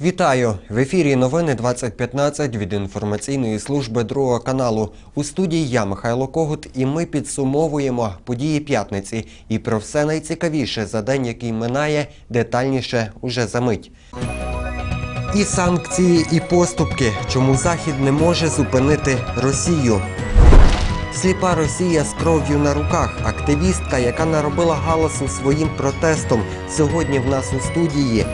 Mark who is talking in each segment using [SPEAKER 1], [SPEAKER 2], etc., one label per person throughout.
[SPEAKER 1] Вітаю! В ефірі новини 2015 від інформаційної служби Другого каналу. У студії я, Михайло Когут, і ми підсумовуємо події п'ятниці. І про все найцікавіше за день, який минає, детальніше уже за мить. І санкції, і поступки, чому Захід не може зупинити Росію. Сліпа Росія з кров'ю на руках. Активістка, яка наробила галасу своїм протестом, сьогодні в нас у студії.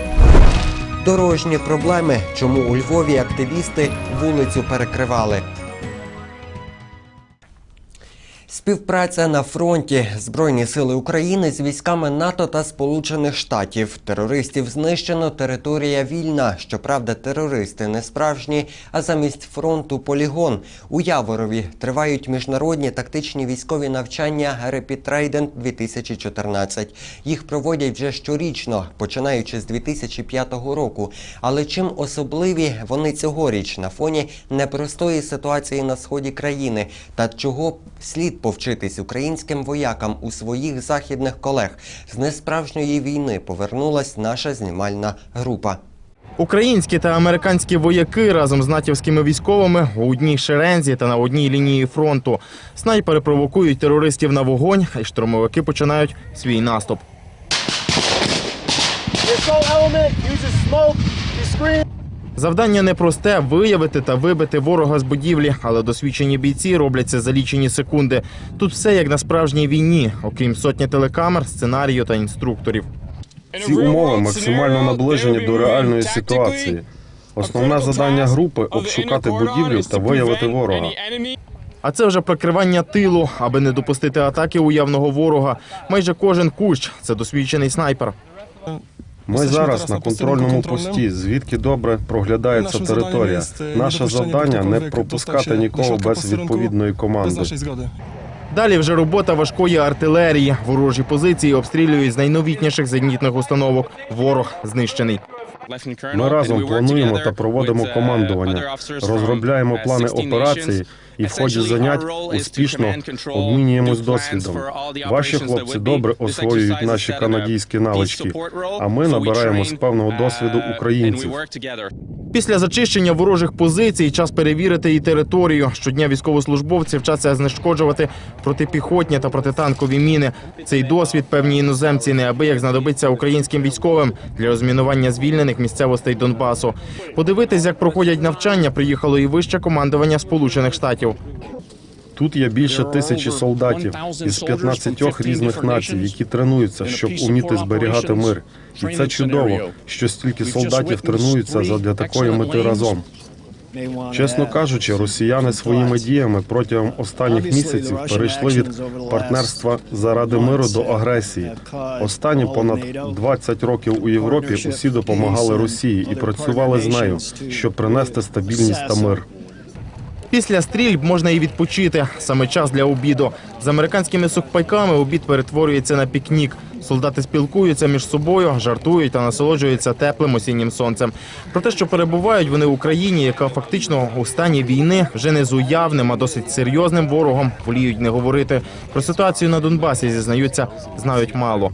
[SPEAKER 1] Дорожні проблеми, чому у Львові активісти вулицю перекривали. Співпраця на фронті Збройні сили України з військами НАТО та Сполучених Штатів. Терористів знищено, територія вільна. Щоправда, терористи не справжні, а замість фронту полігон. У Яворові тривають міжнародні тактичні військові навчання Trident 2014. Їх проводять вже щорічно, починаючи з 2005 року. Але чим особливі вони цьогоріч на фоні непростої ситуації на сході країни та чого слід повчитись українським воякам у своїх західних колег з несправжньої війни повернулась наша знімальна група.
[SPEAKER 2] Українські та американські вояки разом з натівськими військовими у одній шерензі та на одній лінії фронту. Снайпери провокують терористів на вогонь, і штурмовики починають свій наступ. Завдання непросте виявити та вибити ворога з будівлі, але досвідчені бійці роблять це за лічені секунди. Тут все як на справжній війні, окрім сотні телекамер, сценарію та інструкторів.
[SPEAKER 3] Ці умови максимально наближені до реальної ситуації. Основне завдання групи обшукати будівлю та виявити ворога.
[SPEAKER 2] А це вже прикривання тилу, аби не допустити атаки уявного ворога. Майже кожен кущ це досвідчений снайпер.
[SPEAKER 3] Ми зараз на контрольному пості, звідки добре проглядається територія. Наше завдання не пропускати нікого без відповідної команди.
[SPEAKER 2] Далі вже робота важкої артилерії. Ворожі позиції обстрілюють з найновітніших зенітних установок. Ворог знищений.
[SPEAKER 3] Ми разом плануємо та проводимо командування, розробляємо плани операції і в ході занять успішно обмінюємось досвідом. Ваші хлопці добре освоюють наші канадійські навички, а ми набираємо з певного досвіду українців.
[SPEAKER 2] Після зачищення ворожих позицій час перевірити і територію. Щодня військовослужбовці вчаться знешкоджувати протипіхотні та протитанкові міни. Цей досвід певні іноземці неабияк знадобиться українським військовим для розмінування звільнених місцевостей Донбасу. Подивитись, як проходять навчання, приїхало і вище командування Сполучених Штатів.
[SPEAKER 3] Тут є більше тисячі солдатів із 15 різних націй, які тренуються, щоб уміти зберігати мир. І це чудово, що стільки солдатів тренуються задля такої мети разом. Чесно кажучи, росіяни своїми діями протягом останніх місяців перейшли від партнерства заради миру до агресії. Останні понад 20 років у Європі усі допомагали Росії і працювали з нею, щоб принести стабільність та мир.
[SPEAKER 2] Після стрільб можна і відпочити. Саме час для обіду. З американськими сухпайками обід перетворюється на пікнік. Солдати спілкуються між собою, жартують та насолоджуються теплим осіннім сонцем. Про те, що перебувають вони в Україні, яка фактично у стані війни вже не з уявним, а досить серйозним ворогом, воліють не говорити. Про ситуацію на Донбасі зізнаються, знають мало.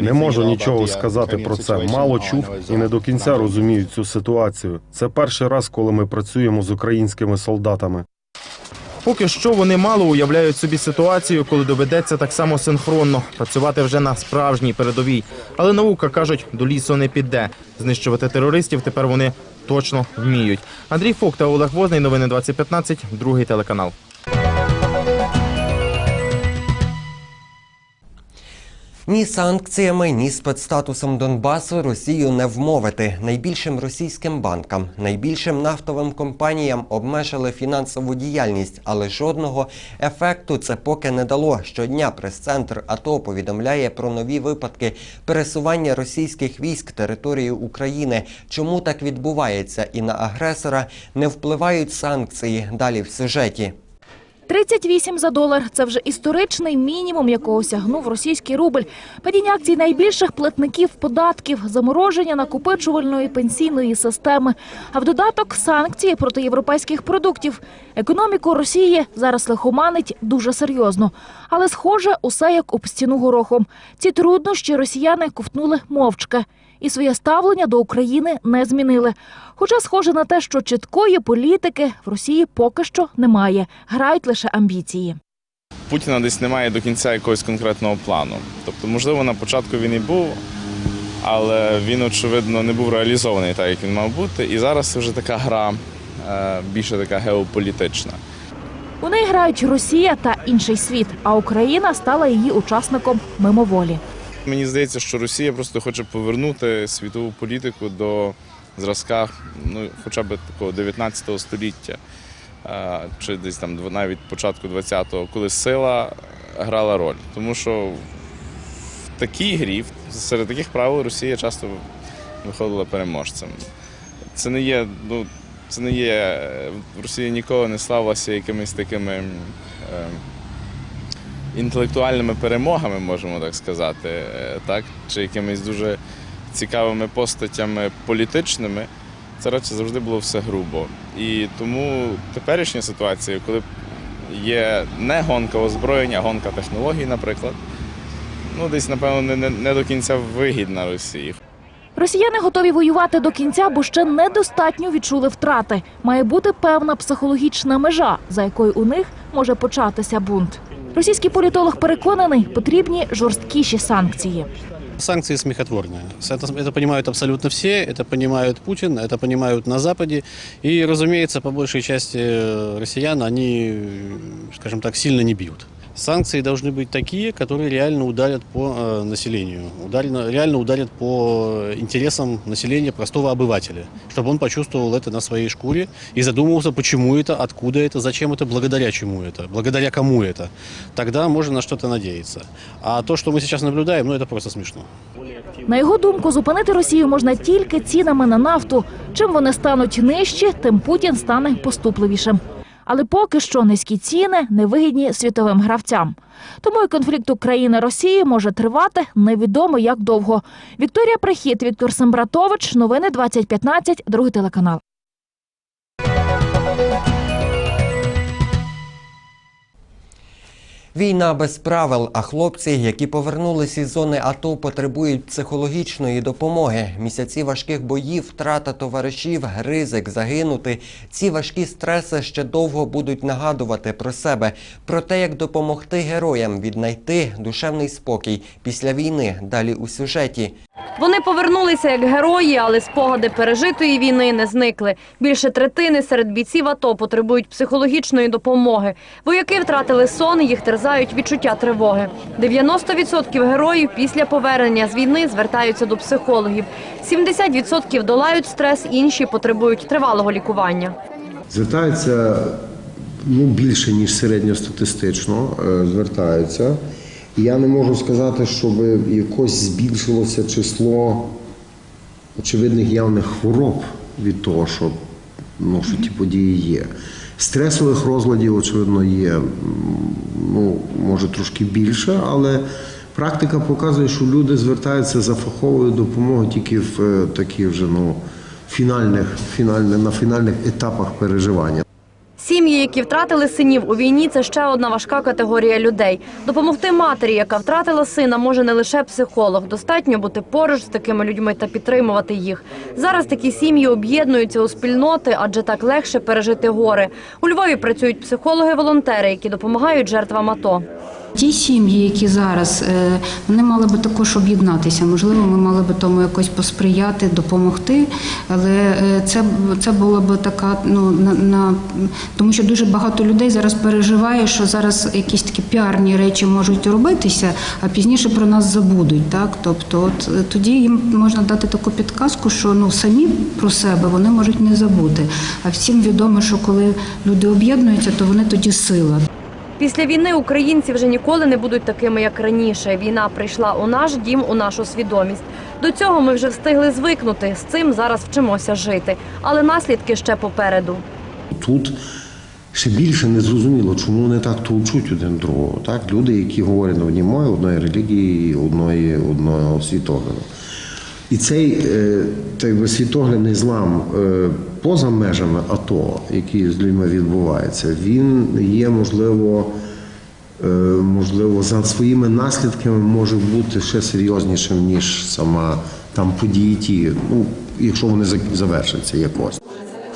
[SPEAKER 3] Не можу нічого сказати про це. Мало чув і не до кінця розумію цю ситуацію. Це перший раз, коли ми працюємо з українськими солдатами.
[SPEAKER 2] Поки що вони мало уявляють собі ситуацію, коли доведеться так само синхронно працювати вже на справжній передовій. Але наука кажуть, до лісу не піде. Знищувати терористів тепер вони точно вміють. Андрій Фок та Олег Возний. Новини 2015, другий телеканал.
[SPEAKER 1] Ні санкціями, ні спецстатусом Донбасу Росію не вмовити. Найбільшим російським банкам, найбільшим нафтовим компаніям обмежили фінансову діяльність, але жодного ефекту це поки не дало. Щодня прес-центр АТО повідомляє про нові випадки пересування російських військ територією України. Чому так відбувається і на агресора не впливають санкції? Далі в сюжеті.
[SPEAKER 4] 38 за долар – це вже історичний мінімум, якого сягнув російський рубль. Падіння акцій найбільших платників податків, замороження накопичувальної пенсійної системи. А в додаток санкції проти європейських продуктів. Економіку Росії зараз лихоманить дуже серйозно. Але, схоже, усе як об стіну горохом. Ці труднощі росіяни ковтнули мовчки. І своє ставлення до України не змінили. Хоча схоже на те, що чіткої політики в Росії поки що немає, грають лише амбіції.
[SPEAKER 5] Путіна десь немає до кінця якогось конкретного плану. Тобто, можливо, на початку він і був, але він, очевидно, не був реалізований так, як він мав бути. І зараз це вже така гра е, більше така геополітична.
[SPEAKER 4] У неї грають Росія та інший світ, а Україна стала її учасником мимоволі.
[SPEAKER 5] Мені здається, що Росія просто хоче повернути світову політику до зразка, ну, хоча б такого 19 століття, чи десь там навіть початку 20-го, коли сила грала роль. Тому що в такій грі, серед таких правил, Росія часто виходила переможцем. Це не є, ну, це не є. е, Росія ніколи не славилася якимись такими. е, інтелектуальними перемогами, можемо так сказати, е, так? чи якимись дуже цікавими постатями політичними, це радше завжди було все грубо. І тому теперішня ситуація, коли є не гонка озброєння, а гонка технологій, наприклад, ну десь, напевно, не, не, не до кінця вигідна Росії.
[SPEAKER 4] Росіяни готові воювати до кінця, бо ще недостатньо відчули втрати. Має бути певна психологічна межа, за якою у них може початися бунт. Російський політолог переконаний, потрібні жорсткіші санкції.
[SPEAKER 6] Санкции смехотворные. Это, это понимают абсолютно все, это понимает Путин, это понимают на Западе. И, разумеется, по большей части э, россиян, они, э, скажем так, сильно не бьют. Санкции должны быть такие, которые реально ударят по э, населению, ударено- реально ударят по интересам населения, простого обывателя, чтобы он почувствовал это на своей шкуре и задумывался, почему это, откуда это, зачем это, благодаря чему это, благодаря кому это. Тогда можно на что-то надеяться. А то, что мы сейчас наблюдаем, ну это просто смешно.
[SPEAKER 4] На його думку, зупинити Росію можна тільки цінами на нафту. Чим вони стануть нижчі, тим Путін стане поступливішим. Але поки що низькі ціни невигідні світовим гравцям. Тому і конфлікт України Росії може тривати невідомо як довго. Вікторія Прихід, Віктор Сембратович, новини 2015, другий телеканал.
[SPEAKER 1] Війна без правил, а хлопці, які повернулися із зони АТО, потребують психологічної допомоги. Місяці важких боїв, втрата товаришів, ризик загинути. Ці важкі стреси ще довго будуть нагадувати про себе, про те, як допомогти героям віднайти душевний спокій після війни. Далі у сюжеті.
[SPEAKER 7] Вони повернулися як герої, але спогади пережитої війни не зникли. Більше третини серед бійців АТО потребують психологічної допомоги. Вояки втратили сон, їх терзають відчуття тривоги. 90% героїв після повернення з війни звертаються до психологів. 70% долають стрес, інші потребують тривалого лікування.
[SPEAKER 8] Звертаються ну, більше, ніж середньостатистично е, звертаються. Я не можу сказати, щоб якось збільшилося число очевидних явних хвороб від того, що, ну, що ті події є. Стресових розладів, очевидно, є ну, може трошки більше, але практика показує, що люди звертаються за фаховою допомогою тільки в е, такі вже ну, фінальних, фінальних, на фінальних етапах переживання.
[SPEAKER 7] Сім'ї, які втратили синів у війні, це ще одна важка категорія людей. Допомогти матері, яка втратила сина, може не лише психолог. Достатньо бути поруч з такими людьми та підтримувати їх. Зараз такі сім'ї об'єднуються у спільноти, адже так легше пережити гори. У Львові працюють психологи-волонтери, які допомагають жертвам АТО.
[SPEAKER 9] Ті сім'ї, які зараз, е, вони мали би також об'єднатися. Можливо, ми мали би тому якось посприяти, допомогти. Але е, це, це була б така, ну на, на тому, що дуже багато людей зараз переживає, що зараз якісь такі піарні речі можуть робитися, а пізніше про нас забудуть. Так, тобто, от е, тоді їм можна дати таку підказку, що ну самі про себе вони можуть не забути. А всім відомо, що коли люди об'єднуються, то вони тоді сила.
[SPEAKER 7] Після війни українці вже ніколи не будуть такими, як раніше. Війна прийшла у наш дім, у нашу свідомість. До цього ми вже встигли звикнути. З цим зараз вчимося жити. Але наслідки ще попереду.
[SPEAKER 8] Тут ще більше не зрозуміло, чому вони так толчуть один другого. Так? Люди, які говорять на одній одної релігії, одної, одного світогляду. І цей е, так світоглядний злам е, поза межами АТО, який з людьми відбувається, він є, можливо, е, можливо, за своїми наслідками може бути ще серйознішим, ніж сама
[SPEAKER 10] там події ті, ну, якщо вони завершаться якось.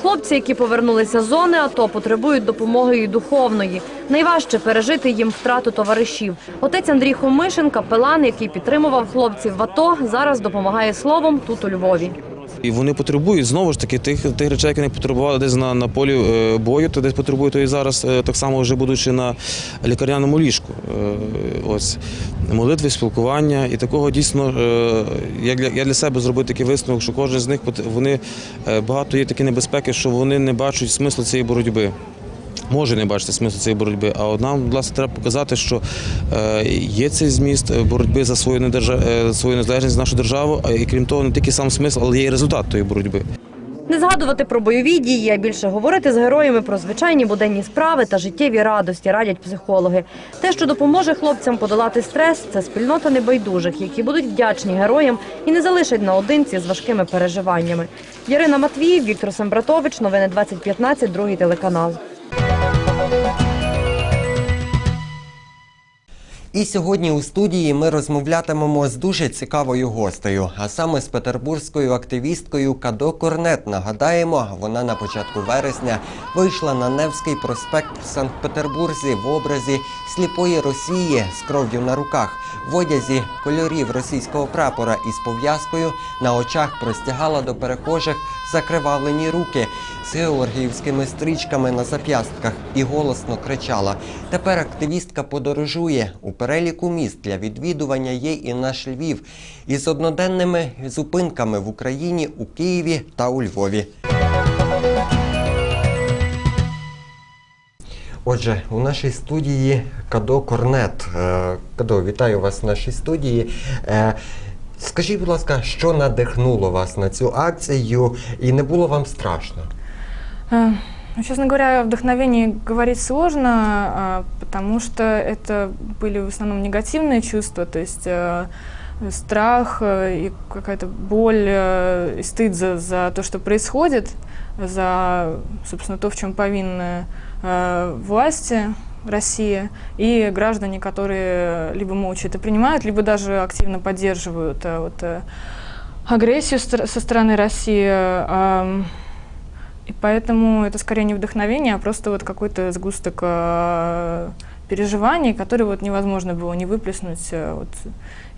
[SPEAKER 7] Хлопці, які повернулися з зони АТО, потребують допомоги і духовної. Найважче пережити їм втрату товаришів. Отець Андрій Хомишин, капелан, який підтримував хлопців в АТО, зараз допомагає словом тут у Львові.
[SPEAKER 11] І вони потребують знову ж таки тих, тих речей, які вони потребували десь на, на полі е, бою, то десь потребують то і зараз, е, так само вже будучи на лікарняному ліжку. Е, ось молитви, спілкування. І такого дійсно я для я для себе зробив такий висновок, що кожен з них вони багато є такі небезпеки, що вони не бачать смислу цієї боротьби. Може не бачити смислу цієї боротьби, а от нам власне треба показати, що е, є цей зміст е, боротьби за свою недержа... е, свою незалежність, за нашу державу, і крім того, не тільки сам смисл, але є і результат тої боротьби.
[SPEAKER 7] Не згадувати про бойові дії, а більше говорити з героями про звичайні буденні справи та життєві радості, радять психологи. Те, що допоможе хлопцям подолати стрес, це спільнота небайдужих, які будуть вдячні героям і не залишать наодинці з важкими переживаннями. Ярина Матвіїв, Віктор Сембратович, новини 2015, другий телеканал.
[SPEAKER 1] І сьогодні у студії ми розмовлятимемо з дуже цікавою гостею, а саме з петербурзькою активісткою Кадо Корнет. Нагадаємо, вона на початку вересня вийшла на Невський проспект в Санкт-Петербурзі в образі сліпої Росії з кров'ю на руках, в одязі кольорів російського прапора із пов'язкою на очах простягала до перехожих закривавлені руки з георгіївськими стрічками на зап'ястках і голосно кричала. Тепер активістка подорожує. У переліку міст для відвідування є і наш Львів із одноденними зупинками в Україні у Києві та у Львові. Отже, у нашій студії Кадо Корнет. Е, Кадо, вітаю вас в нашій студії. Е, Скажіть, будь ласка, що надихнуло вас на цю акцію і не було вам страшно?
[SPEAKER 12] Ну, Честно говоря, о вдохновении говорить сложно, а, потому что это были в основном негативные чувства, то есть э, страх э, и какая-то боль э, и стыд за, за то, что происходит, за, собственно, то, в чем повинны власти России и граждане, которые либо молча это принимают, либо даже активно поддерживают вот, агрессию со стороны России. И поэтому это скорее не вдохновение, а просто вот какой-то сгусток э, переживаний, который вот невозможно было не выплеснуть. Э, Вот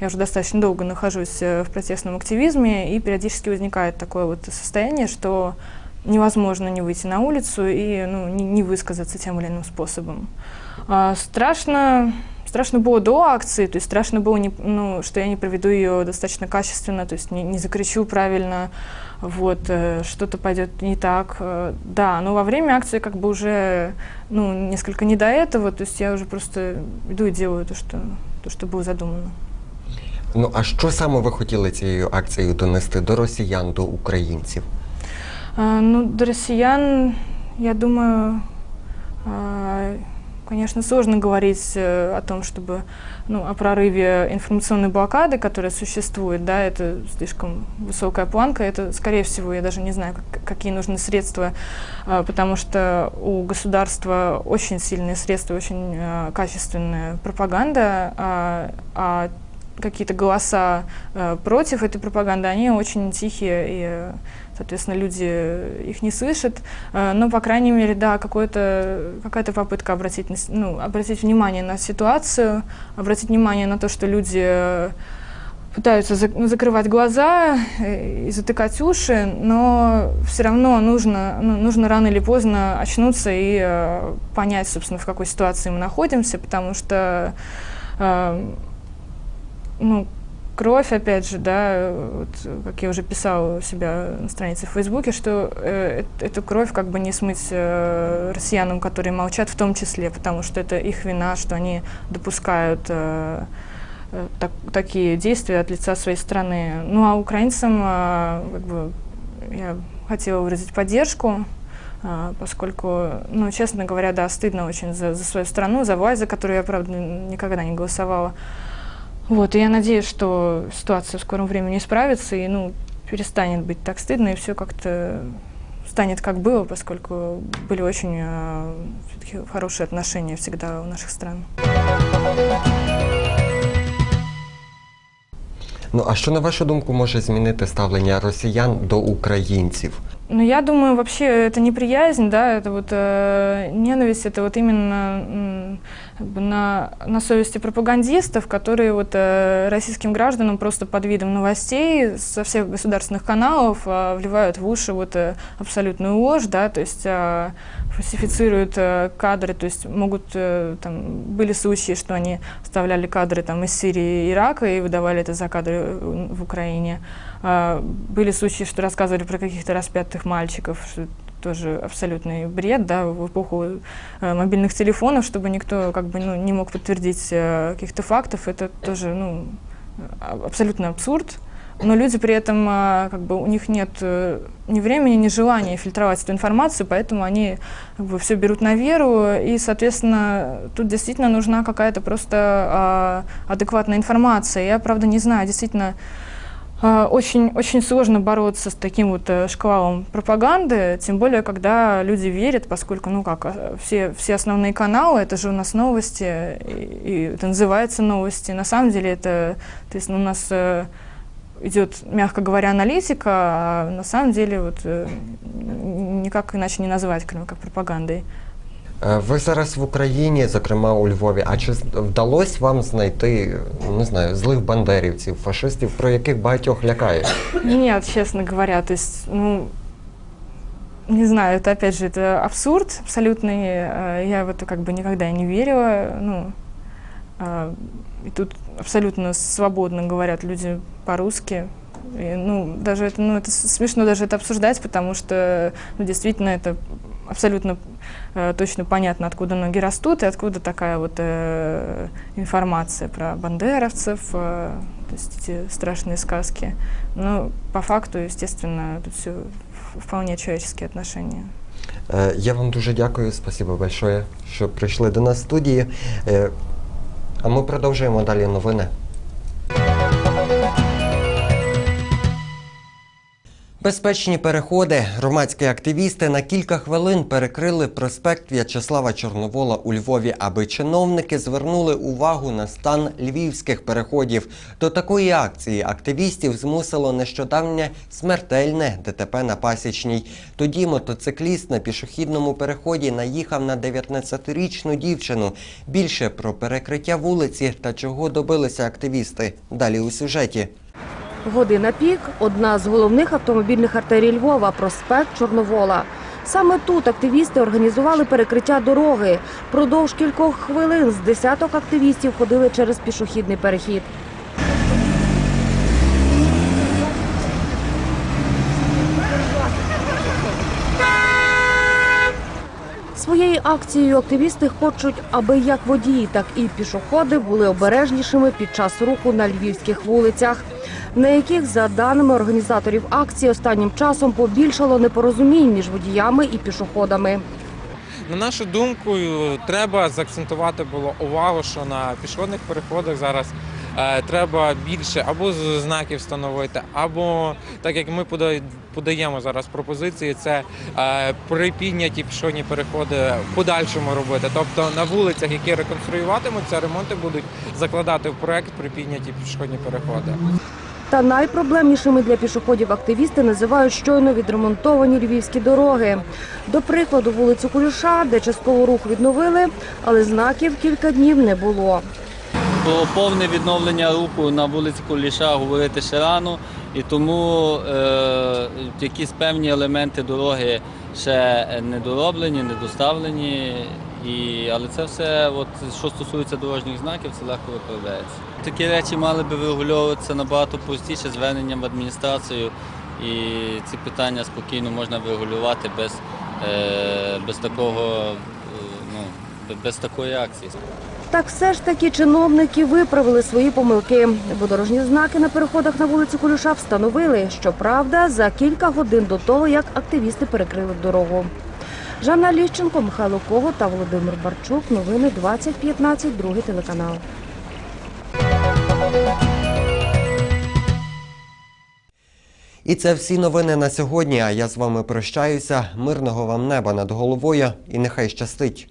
[SPEAKER 12] я уже достаточно долго нахожусь э, в протестном активизме, и периодически возникает такое вот состояние, что невозможно не выйти на улицу и ну, не, не высказаться тем или иным способом. А, страшно, страшно было до акции, то есть страшно было, не, ну, что я не проведу ее достаточно качественно, то есть не, не закричу правильно, вот, э, что-то пойдет не так. э, Да, но во время акции как бы уже, ну, несколько не до этого, то есть я уже просто иду и делаю то, что, то, что было задумано.
[SPEAKER 1] Ну а що саме ви хотіли цією акцією донести до росіян, до українців?
[SPEAKER 12] А, Ну, до россиян, я думаю, а, Конечно, сложно говорить э, о том, чтобы, ну, о прорыве информационной блокады, которая существует, да, это слишком высокая планка, это, скорее всего, я даже не знаю, как- какие нужны средства, а, потому что у государства очень сильные средства, очень а, качественная пропаганда, а, а какие-то голоса э, против этой пропаганды, они очень тихие, и, э, соответственно, люди их не слышат. Э, но, по крайней мере, да, какая-то попытка обратить, на ну, обратить внимание на ситуацию, обратить внимание на то, что люди э, пытаются зак- ну, закрывать глаза э, и затыкать уши, но все равно нужно, ну, нужно рано или поздно очнуться и э, понять, собственно, в какой ситуации мы находимся, потому что э, ну, кровь, опять же, да, вот, как я уже писала у себя на странице в Фейсбуке, что э, эт- эту кровь как бы не смыть э, россиянам, которые молчат в том числе, потому что это их вина, что они допускают э, э, так- такие действия от лица своей страны. Ну а украинцам э, как бы, я хотела выразить поддержку, а, поскольку, ну, честно говоря, да, стыдно очень за, за свою страну, за власть, за которую я, правда, никогда не голосовала. Вот, и я надеюсь, что ситуация в скором времени исправится, и, ну, перестанет быть так стыдно, и все как-то станет как было, поскольку были очень э, всё-таки хорошие отношения всегда у наших стран.
[SPEAKER 1] Ну а що на вашу думку може змінити ставлення росіян до українців?
[SPEAKER 12] Ну, я думаю, вообще это неприязнь, да, это вот э, ненависть, это вот именно бы на, на совести пропагандистов, которые вот э, российским гражданам просто под видом новостей со всех государственных каналов э, вливают в уши вот э, абсолютную ложь, да, то есть э, фальсифицируют э, кадры, то есть могут, э, там, были случаи, что они вставляли кадры там из Сирии и Ирака и выдавали это за кадры э, в Украине. А, Были случаи, что рассказывали про каких-то распятых мальчиков, что тоже абсолютный бред, да, в эпоху э, мобильных телефонов, чтобы никто как бы ну, не мог подтвердить э, каких-то фактов, это тоже ну, абсолютно абсурд. Но люди при этом, а, как бы, у них нет э, ни времени, ни желания фильтровать эту информацию, поэтому они как бы, все берут на веру, и, соответственно, тут действительно нужна какая-то просто а, адекватная информация. Я, правда, не знаю, действительно, а, Очень, очень сложно бороться с таким вот э, шквалом пропаганды, тем более, когда люди верят, поскольку, ну как, а, все, все основные каналы, это же у нас новости, и, и это называется новости. На самом деле это, то есть у нас э, идет, мягко говоря, аналитика, а на самом деле вот э, никак иначе не назвать, кроме как пропагандой.
[SPEAKER 1] Е, Ви зараз в Україні, зокрема у Львові. А чи з- вдалося вам знайти не знаю злих бандерівців, фашистів, про яких багатьох лякають?
[SPEAKER 12] Нет, честно говоря, то есть, ну, не знаю, это опять же, это абсурд абсолютный. э, Я в это как бы никогда и не верила. Ну, а, и тут абсолютно свободно говорят люди по-русски. И, ну, даже это, ну, это смешно даже это обсуждать, потому что ну, действительно это абсолютно э, точно понятно, откуда ноги растут и откуда такая вот э, информация про бандеровцев, э, то есть эти страшные сказки. Но по факту, естественно, тут все вполне человеческие отношения.
[SPEAKER 1] Е, Я вам дуже дякую, спасибо большое, що прийшли до нас в студії. А ми продовжуємо далі новини. Безпечні переходи. Громадські активісти на кілька хвилин перекрили проспект В'ячеслава Чорновола у Львові, аби чиновники звернули увагу на стан львівських переходів. До такої акції активістів змусило нещодавнє смертельне ДТП на Пасічній. Тоді мотоцикліст на пішохідному переході наїхав на 19-річну дівчину. Більше про перекриття вулиці та чого добилися активісти. Далі у сюжеті.
[SPEAKER 8] Година пік – одна з головних автомобільних артерій Львова – проспект Чорновола. Саме тут активісти організували перекриття дороги. Продовж кількох хвилин з десяток активістів ходили через пішохідний перехід. Своєю акцією активісти хочуть, аби як водії, так і пішоходи були обережнішими під час руху на львівських вулицях, на яких, за даними організаторів акції, останнім часом побільшало непорозумінь між водіями і пішоходами.
[SPEAKER 13] На нашу думку, треба заакцентувати було увагу, що на пішохідних переходах зараз треба більше або знаків встановити, або так як ми подаємо зараз пропозиції, це е, при підняті пішохідні переходи в подальшому робити. Тобто на вулицях, які реконструюватимуться, ремонти будуть закладати в проект при підняті пішохідні переходи.
[SPEAKER 8] Та найпроблемнішими для пішоходів активісти називають щойно відремонтовані львівські дороги. До прикладу, вулицю Куліша, де частково рух відновили, але знаків кілька днів не було.
[SPEAKER 14] Про повне відновлення руху на вулиці Куліша говорити ще рано, і тому е, якісь певні елементи дороги ще не дороблені, не доставлені. І, але це все, от, що стосується дорожніх знаків, це легко виправляється. Такі речі мали би врегульовуватися набагато простіше зверненням в адміністрацію, і ці питання спокійно можна врегулювати без, е, без такого, е, ну, без такої акції.
[SPEAKER 8] Так все ж таки чиновники виправили свої помилки, бо дорожні знаки на переходах на вулиці Куліша встановили, щоправда, за кілька годин до того, як активісти перекрили дорогу. Жанна Ліщенко, Михайло Кого та Володимир Барчук. Новини 2015, другий телеканал.
[SPEAKER 1] І це всі новини на сьогодні. А я з вами прощаюся. Мирного вам неба над головою і нехай щастить.